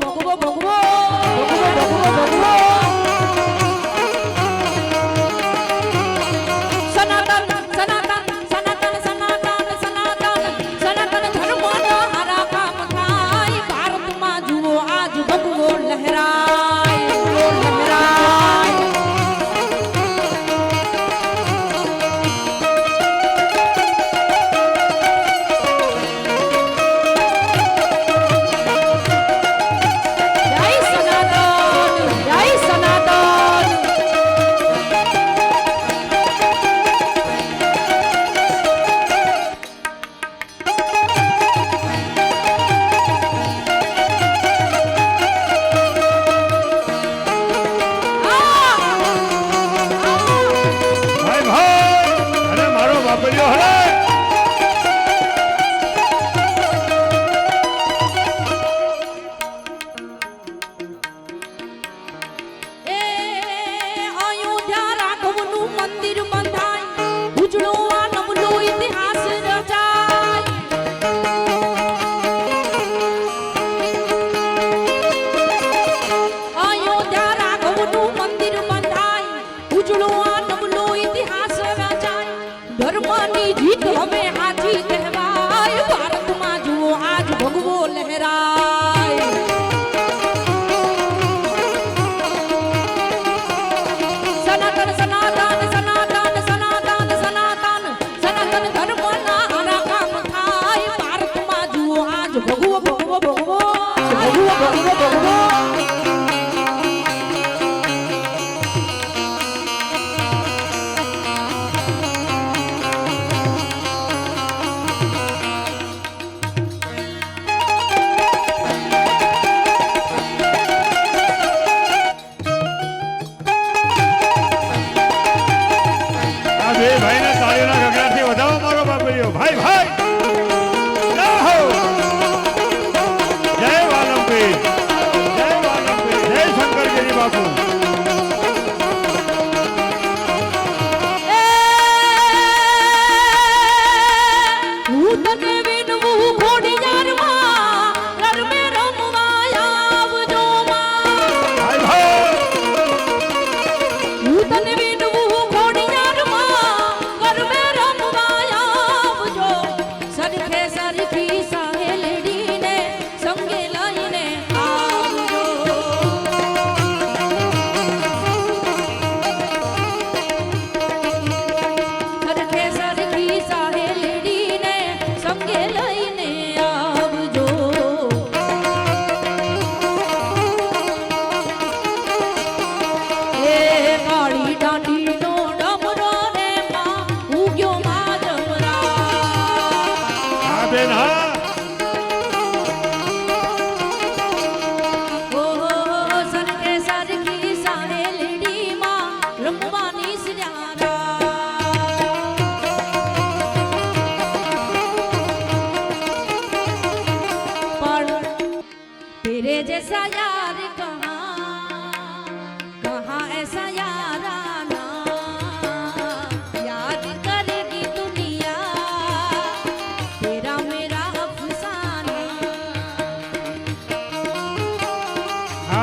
Bhagat Maria.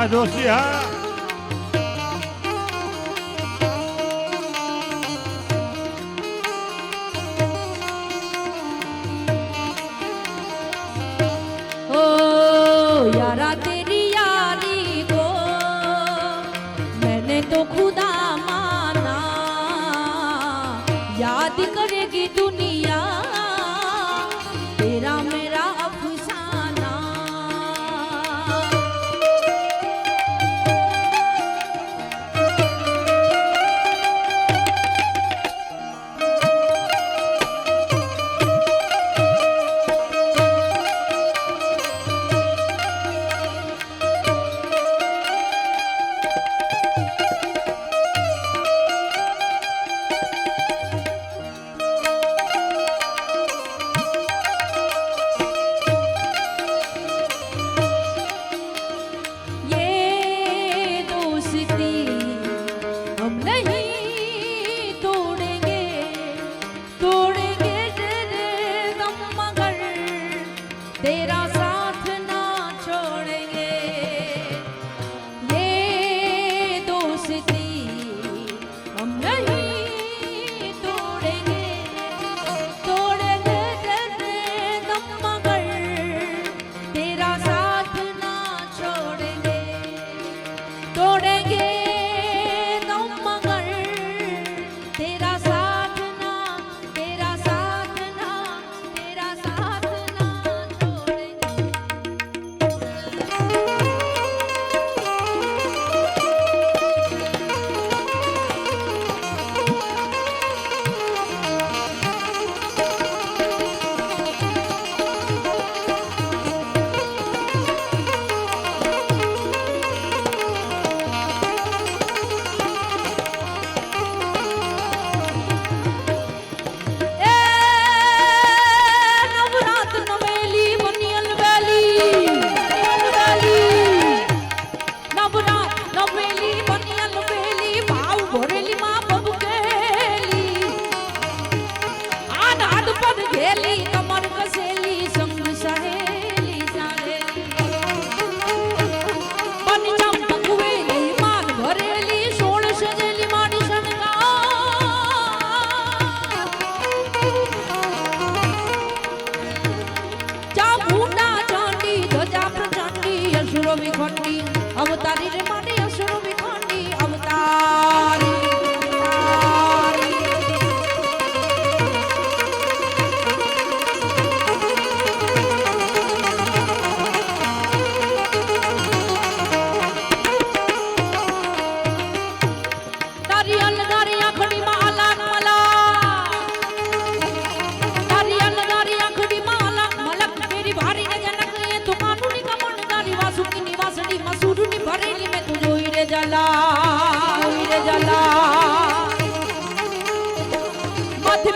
Vai জ্বালা রে জ্বালা। মাথে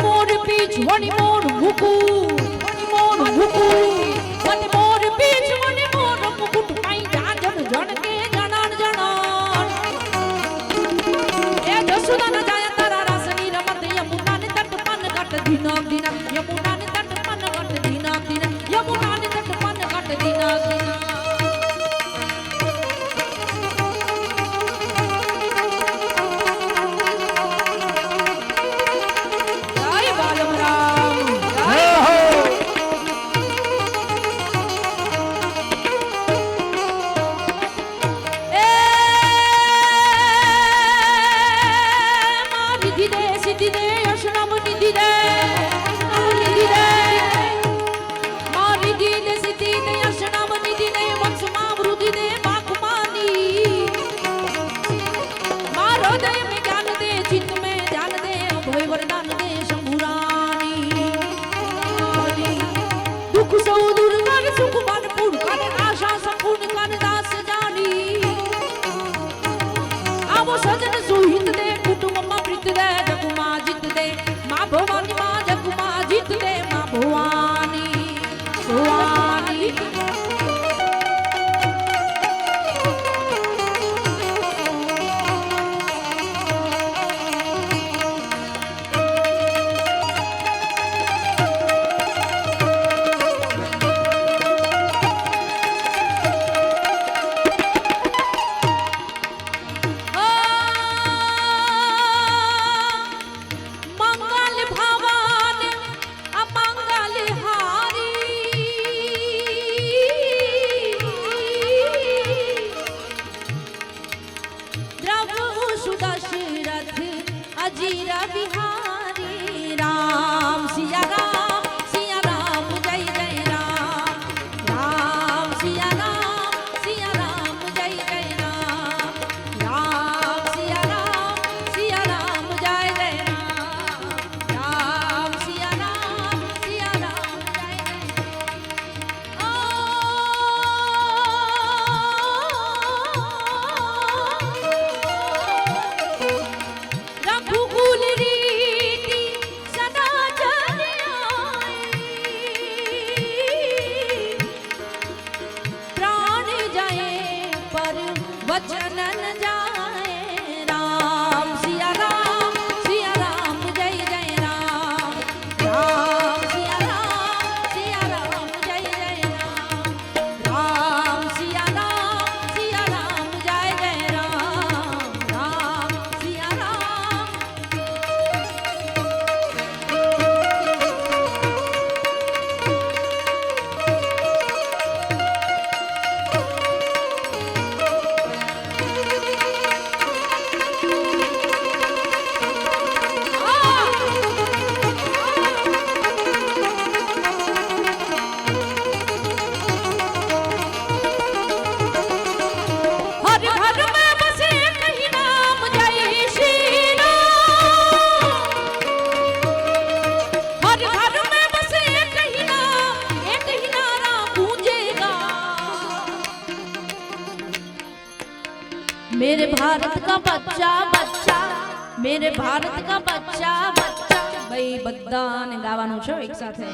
મેરે ભારત કા બચ્ચા બચ્ચા. ભાઈ, બધાને ગાવાનું છે એક સાથે.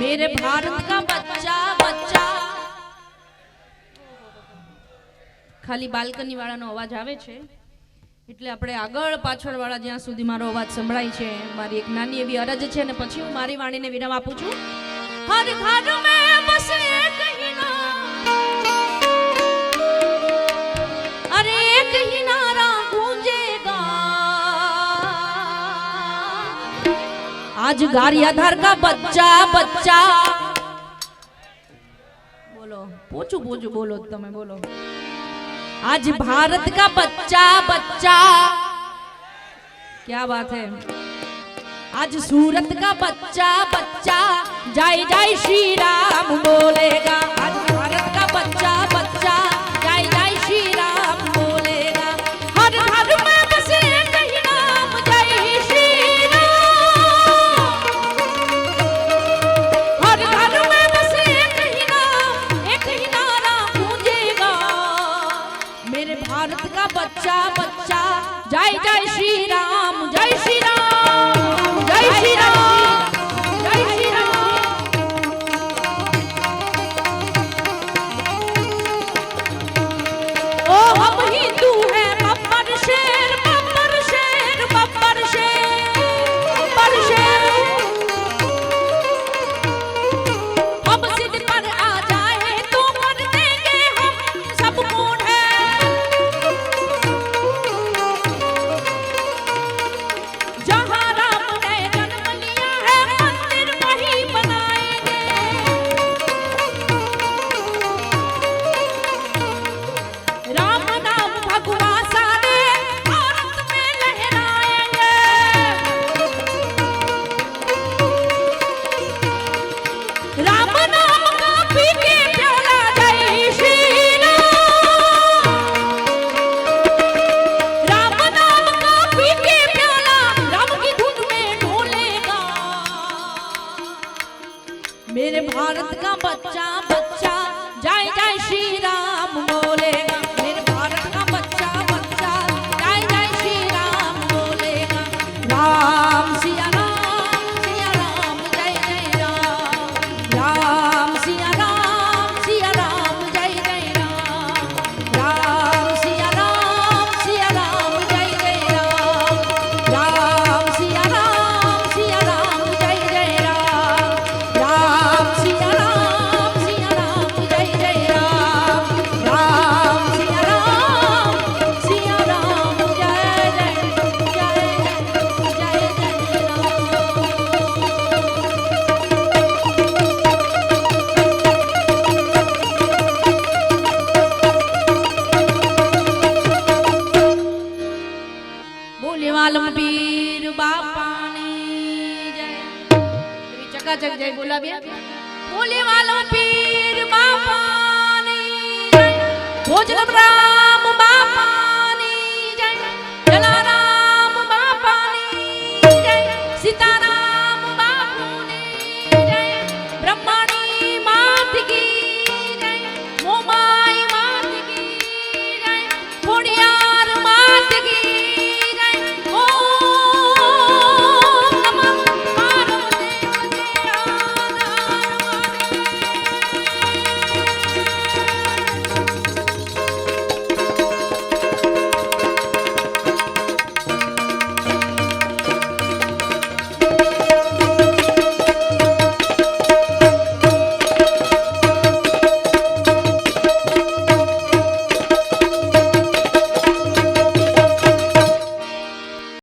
મેરે ભારત કા બચ્ચા બચ્ચા. ખાલી બાલ્કની વાળાનો અવાજ આવે છે. એટલે આપણે આગળ પાછળ વાળા જ્યાં સુધી મારો અવાજ સંભળાય છે, મારી એક નાની એવી અરજ છે અને પછી હું મારી વાણીને વિરામ આપું છું. હર ઘર મેં બસે आज गारियाधार का बच्चा बच्चा। बोलो। पोचो पोचो बोलो तुम बोलो। आज भारत का बच्चा बच्चा। क्या बात है। आज सूरत का बच्चा बच्चा। जय जय श्री राम बोलेगा। સદગા બચ્ચા બચ્ચા જય જય શ્રી રામ બોલે ચકાચક જય બોલાવીએ બોલે વાલો પીર બાપાની ભોજન પ્રા